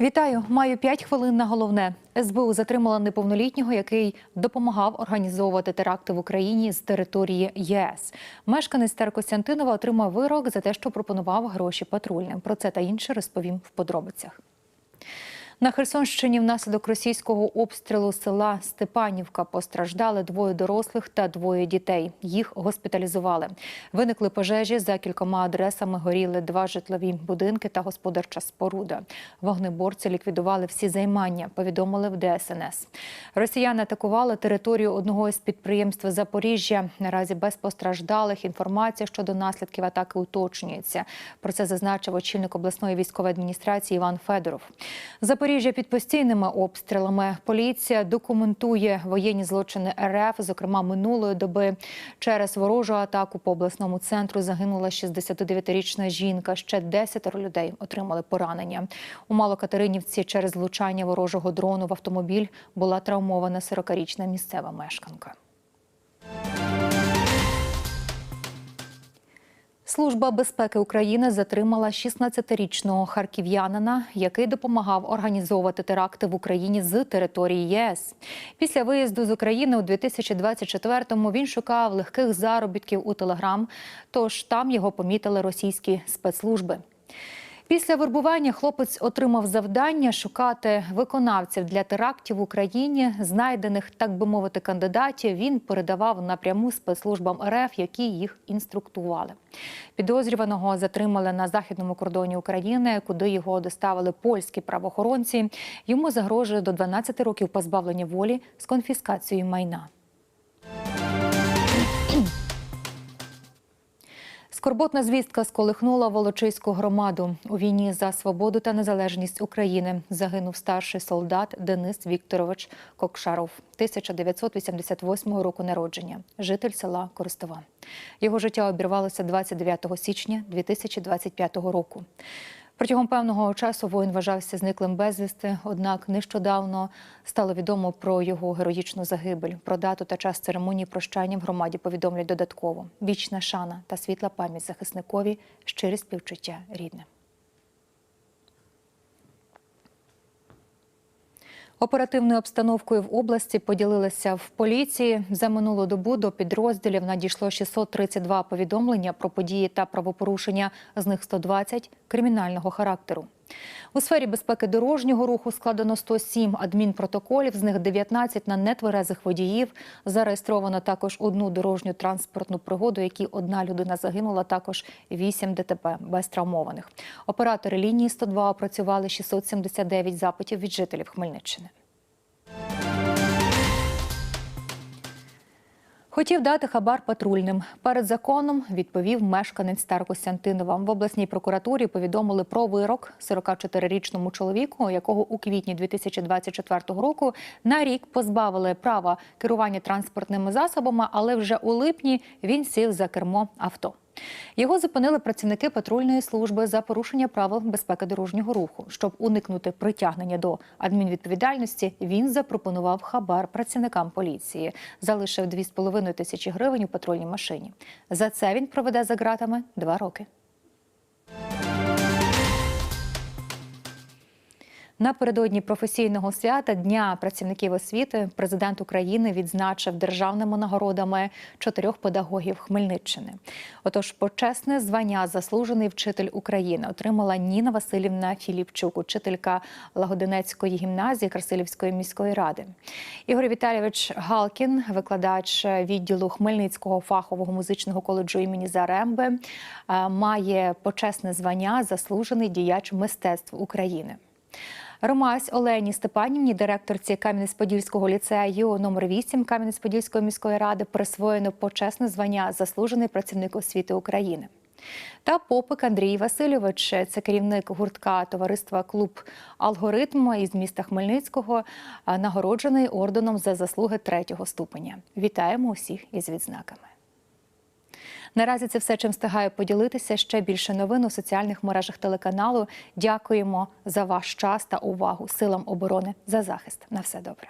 Вітаю, маю 5 хвилин на головне. СБУ затримала неповнолітнього, який допомагав організовувати теракти в Україні з території ЄС. Мешканець Теркостянтинова отримав вирок за те, що пропонував гроші патрульним. Про це та інше розповім в подробицях. На Херсонщині внаслідок російського обстрілу села Степанівка постраждали двоє дорослих та двоє дітей. Їх госпіталізували. Виникли пожежі за кількома адресами. Горіли два житлові будинки та господарча споруда. Вогнеборці ліквідували всі займання. Повідомили в ДСНС. Росіяни атакували територію одного із підприємств Запоріжжя. Наразі без постраждалих. Інформація щодо наслідків атаки уточнюється. Про це зазначив очільник обласної військової адміністрації Іван Федоров. Запоріжжя під постійними обстрілами. Поліція документує воєнні злочини РФ, зокрема минулої доби. Через ворожу атаку по обласному центру загинула 69-річна жінка. Ще 10 людей отримали поранення. У Малокатеринівці через влучання ворожого дрону в автомобіль була травмована 40-річна місцева мешканка. Служба безпеки України затримала 16-річного харків'янина, який допомагав організовувати теракти в Україні з території ЄС. Після виїзду з України у 2024-му він шукав легких заробітків у Телеграм, тож там його помітили російські спецслужби. Після вербування хлопець отримав завдання шукати виконавців для терактів в Україні. Знайдених, так би мовити, кандидатів він передавав напряму спецслужбам РФ, які їх інструктували. Підозрюваного затримали на західному кордоні України, куди його доставили польські правоохоронці. Йому загрожує до 12 років позбавлення волі з конфіскацією майна. Скорботна звістка сколихнула Волочиську громаду. У війні за свободу та незалежність України загинув старший солдат Денис Вікторович Кокшаров, 1988 року народження, житель села Користова. Його життя обірвалося 29 січня 2025 року. Протягом певного часу воїн вважався зниклим безвісти, однак нещодавно стало відомо про його героїчну загибель. Про дату та час церемонії прощання в громаді повідомлять додатково. Вічна шана та світла пам'ять захисникові, щире співчуття рідним. Оперативною обстановкою в області поділилися в поліції. За минулу добу до підрозділів надійшло 632 повідомлення про події та правопорушення, з них 120 – кримінального характеру. У сфері безпеки дорожнього руху складено 107 адмінпротоколів, з них 19 на нетверезих водіїв. Зареєстровано також одну дорожню транспортну пригоду, які одна людина загинула, також 8 ДТП без травмованих. Оператори лінії 102 опрацювали 679 запитів від жителів Хмельниччини. Хотів дати хабар патрульним. Перед законом відповів мешканець Старокостянтинова. В обласній прокуратурі повідомили про вирок 44-річному чоловіку, якого у квітні 2024 року на рік позбавили права керування транспортними засобами, але вже у липні він сів за кермо авто. Його зупинили працівники патрульної служби за порушення правил безпеки дорожнього руху. Щоб уникнути притягнення до адмінвідповідальності, він запропонував хабар працівникам поліції, залишив 2,5 тисячі гривень у патрульній машині. За це він проведе за ґратами два роки. Напередодні професійного свята Дня працівників освіти президент України відзначив державними нагородами чотирьох педагогів Хмельниччини. Отож, почесне звання заслужений вчитель України отримала Ніна Васильівна Філіпчук, учителька Лагодинецької гімназії Красилівської міської ради. Ігор Віталійович Галкін, викладач відділу Хмельницького фахового музичного коледжу імені Заремби, має почесне звання заслужений діяч мистецтв України. Ромась Олені Степанівні, директорці Кам'янець-Подільського ліцею номер 8 Кам'янець-Подільської міської ради, присвоєно почесне звання заслужений працівник освіти України. Та попик Андрій Васильович, це керівник гуртка товариства Клуб Алгоритм із міста Хмельницького, нагороджений орденом за заслуги третього ступеня. Вітаємо усіх із відзнаками. Наразі це все, чим встигаю поділитися. Ще більше новин у соціальних мережах телеканалу. Дякуємо за ваш час та увагу силам оборони за захист. На все добре.